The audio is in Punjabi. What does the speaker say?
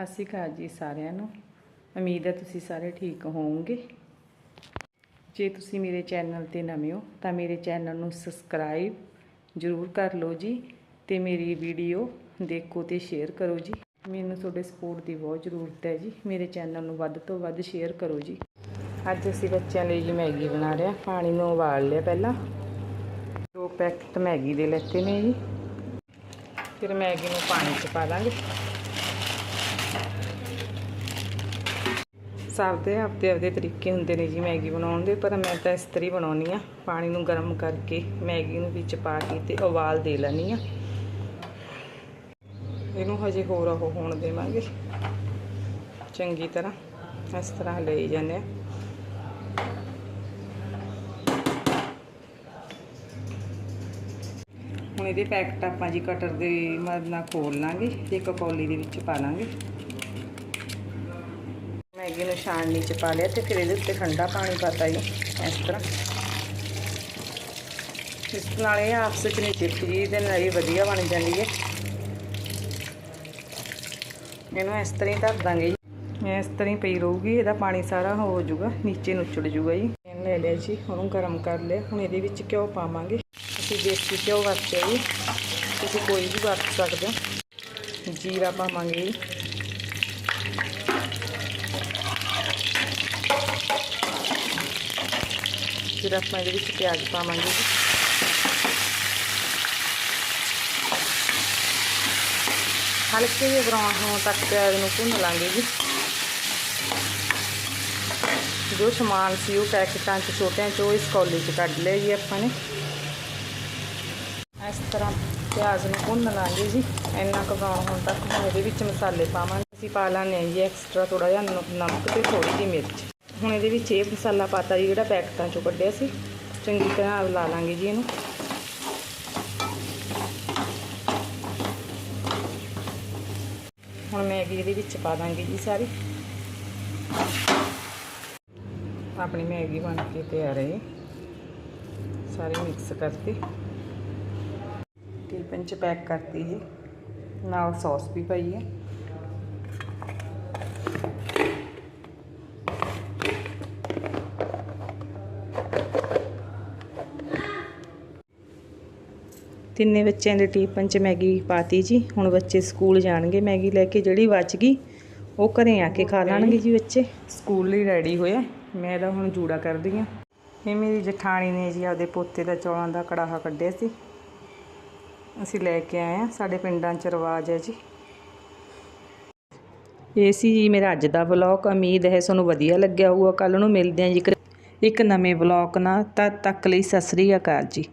ਸਤਿ ਸ਼੍ਰੀ ਅਕਾਲ ਜੀ ਸਾਰਿਆਂ ਨੂੰ। ਉਮੀਦ ਹੈ ਤੁਸੀਂ ਸਾਰੇ ਠੀਕ ਹੋਵੋਗੇ। ਜੇ ਤੁਸੀਂ ਮੇਰੇ ਚੈਨਲ ਤੇ ਨਵੇਂ ਹੋ, ਤਾਂ ਮੇਰੇ ਚੈਨਲ ਨੂੰ ਸਬਸਕ੍ਰਾਈਬ ਜ਼ਰੂਰ ਕਰ ਲਓ ਜੀ ਤੇ ਮੇਰੀ ਵੀਡੀਓ ਦੇਖੋ ਤੇ ਸ਼ੇਅਰ ਕਰੋ ਜੀ। ਮੈਨੂੰ ਤੁਹਾਡੇ ਸਪੋਰਟ ਦੀ ਬਹੁਤ ਜ਼ਰੂਰਤ ਹੈ ਜੀ। ਮੇਰੇ ਚੈਨਲ ਨੂੰ ਵੱਧ ਤੋਂ ਵੱਧ ਸ਼ੇਅਰ ਕਰੋ ਜੀ। ਅੱਜ ਅਸੀਂ ਬੱਚਿਆਂ ਲਈ ਜੀ ਮੈਗੀ ਬਣਾ ਰਹੇ ਹਾਂ। ਪਾਣੀ ਨੂੰ ਉਬਾਲ ਲਿਆ ਪਹਿਲਾਂ। ਦੋ ਪੈਕਟ ਮੈਗੀ ਦੇ ਲੈਤੇ ਨੇ ਜੀ। ਫਿਰ ਮੈਗੀ ਨੂੰ ਪਾਣੀ 'ਚ ਪਾ ਦਾਂਗੇ। ਸਭ ਦੇ ਆਪਦੇ ਆਪਦੇ ਤਰੀਕੇ ਹੁੰਦੇ ਨੇ ਜੀ ਮੈਗੀ ਬਣਾਉਣ ਦੇ, ਪਰ ਮੈਂ ਤਾਂ ਇਸ ਤਰ੍ਹਾਂ ਹੀ ਬਣਾਉਣੀ ਆ। ਪਾਣੀ ਨੂੰ ਗਰਮ ਕਰਕੇ ਮੈਗੀ ਨੂੰ ਵਿੱਚ ਪਾ ਕੇ ਤੇ ਉਬਾਲ ਦੇ ਲੈਣੀ ਆ। ਇਹਨੂੰ ਹਜੇ ਹੋਰ ਉਹ ਹੋਣ ਦੇਵਾਂਗੇ। ਚੰਗੀ ਤਰ੍ਹਾਂ ਇਸ ਤਰ੍ਹਾਂ ਲਈ ਜਾਂਦੇ ਆ। ਹੁਣ ਇਹਦੇ ਪੈਕਟ ਆਪਾਂ ਜੀ ਕਟਰ ਦੇ ਮਦਦ ਨਾਲ ਖੋਲ ਲਾਂਗੇ ਤੇ ਇੱਕ ਕੌਲੀ ਦੇ ਵਿੱਚ ਪਾ ਲਾਂਗੇ। ਮੈਗੀ ਨੂੰ ਛਾਣਨੀ ਚ ਪਾ ਲਿਆ ਤੇ ਫਿਰ ਇਹਦੇ ਉੱਤੇ ਠੰਡਾ ਪਾਣੀ ਪਾਤਾ ਜੀ, ਇਸ ਤਰ੍ਹਾਂ। ਇਸ ਨਾਲ ਇਹ ਆਪਸ ਵਿੱਚ ਨਹੀਂ ਚਿਪਕੀ ਦੇ ਨਾਲ ਇਹ ਵਧੀਆ ਬਣ ਜਾਂਦੀ ਹੈ। ਇਹਨੂੰ ਇਸ ਤਰ੍ਹਾਂ ਹੀ ਧਰ ਦਾਂਗੇ ਜੀ। ਇਸ ਤਰ੍ਹਾਂ ਹੀ ਪਈ ਰਹੂਗੀ, ਇਹਦਾ ਪਾਣੀ ਸਾਰਾ ਹੋ ਜਾਊਗਾ, ਨੀਚੇ ਨੂੰ ਨੁੱਚੜ ਜਾਊਗਾ ਜੀ। ਇਹਨੂੰ ਲੈ ਲਿਆ ਜੀ, ਉਹਨੂੰ ਗਰਮ ਕਰ ਲਿਆ। ਹੁਣ ਇਹਦੇ ਵਿੱਚ ਘਿਓ ਪਾਵਾਂਗੇ। ਅਸੀਂ ਦੇਸੀ ਘਿਓ ਵਰਤਿਆ ਜੀ। ਤੁਸੀਂ ਕੋਈ ਵੀ ਵਰਤ ਸਕਦੇ ਹੋ। ਜੀਰਾ ਪਾਵਾਂਗੇ ਫਿਰ ਆਪਾਂ ਇਹਦੇ ਵਿੱਚ ਪਿਆਜ਼ ਪਾਵਾਂਗੇ ਜੀ ਹਲਕੇ ਜਿਹੇ ਬਰਾਊਨ ਹੋਣ ਤੱਕ ਪਿਆਜ਼ ਨੂੰ ਭੁੰਨ ਲਾਂਗੇ ਜੀ ਜੋ ਸਮਾਨ ਸੀ ਉਹ ਪੈਕਟਾਂ 'ਚ ਛੋਟਿਆਂ 'ਚ ਉਹ ਇਸ ਕੌਲੀ 'ਚ ਕੱਢ ਲਿਆ ਜੀ ਆਪਾਂ ਨੇ ਇਸ ਤਰ੍ਹਾਂ ਪਿਆਜ਼ ਨੂੰ ਭੁੰਨ ਲਾਂਗੇ ਜੀ ਇੰਨਾ ਕੁ ਬਰਾਊਨ ਹੋਣ ਤੱਕ ਹੁਣ ਇਹਦੇ ਵਿੱਚ ਮਸਾਲੇ ਪਾਵਾਂਗੇ ਅਸੀਂ ਪਾ ਲਾਂਗੇ ਜੀ ਐਕਸਟਰਾ ਥੋੜਾ ਜਿਹਾ ਨਮਕ ਤੇ ਥੋੜੀ ਜਿਹੀ ਮਿਰਚ ਹੁਣ ਇਹਦੇ ਵਿੱਚ ਇਹ ਮਸਾਲਾ ਪਾਤਾ ਜੀ, ਜਿਹੜਾ ਪੈਕਟਾਂ 'ਚੋਂ ਕੱਢਿਆ ਸੀ। ਚੰਗੀ ਤਰ੍ਹਾਂ ਲਾ ਲਾਂਗੇ ਜੀ ਇਹਨੂੰ। ਹੁਣ ਮੈਗੀ ਇਹਦੇ ਵਿੱਚ ਪਾ ਦਾਂਗੇ ਜੀ ਸਾਰੀ। ਆਪਣੀ ਮੈਗੀ ਬਣ ਕੇ ਤਿਆਰ ਹੈ। ਸਾਰੇ ਮਿਕਸ ਕਰਤੀ ਟਿਫਨ ਚ ਪੈਕ ਕਰਤੀ ਜੀ। ਨਾਲ ਸੌਸ ਵੀ ਪਾਈ ਹੈ। ਤਿੰਨੇ ਬੱਚਿਆਂ ਦੇ ਟਿਫਨ ਚ ਮੈਗੀ ਪਾਤੀ ਜੀ। ਹੁਣ ਬੱਚੇ ਸਕੂਲ ਜਾਣਗੇ ਮੈਗੀ ਲੈ ਕੇ ਜਿਹੜੀ ਬਚ ਗਈ ਉਹ ਘਰੇ ਆ ਕੇ ਖਾ ਲੈਣਗੇ ਜੀ ਬੱਚੇ। ਸਕੂਲ ਲਈ ਰੈਡੀ ਹੋਇਆ ਮੈਂ ਤਾਂ ਹੁਣ ਜੂੜਾ ਕਰਦੀ ਆ। ਇਹ ਮੇਰੀ ਜਠਾਣੀ ਨੇ ਜੀ ਆਪਦੇ ਪੋਤੇ ਦਾ ਚੌਲਾਂ ਦਾ ਕੜਾਹਾ ਕੱਢਿਆ ਸੀ। ਅਸੀਂ ਲੈ ਕੇ ਆਏ ਆ। ਸਾਡੇ ਪਿੰਡਾਂ 'ਚ ਰਿਵਾਜ ਹੈ ਜੀ। ਇਹ ਸੀ ਜੀ ਮੇਰਾ ਅੱਜ ਦਾ ਵਲੌਗ ਉਮੀਦ ਹੈ ਤੁਹਾਨੂੰ ਵਧੀਆ ਲੱਗਿਆ ਹੋਊਗਾ। ਕੱਲ ਨੂੰ ਮਿਲਦੇ ਹਾਂ ਜੀ ਇੱਕ- ਇੱਕ ਨਵੇਂ ਵਲੌਗ ਨਾਲ। ਤਦ ਤੱਕ ਲਈ ਸਤਿ ਸ੍ਰੀ ਅਕਾਲ ਜੀ।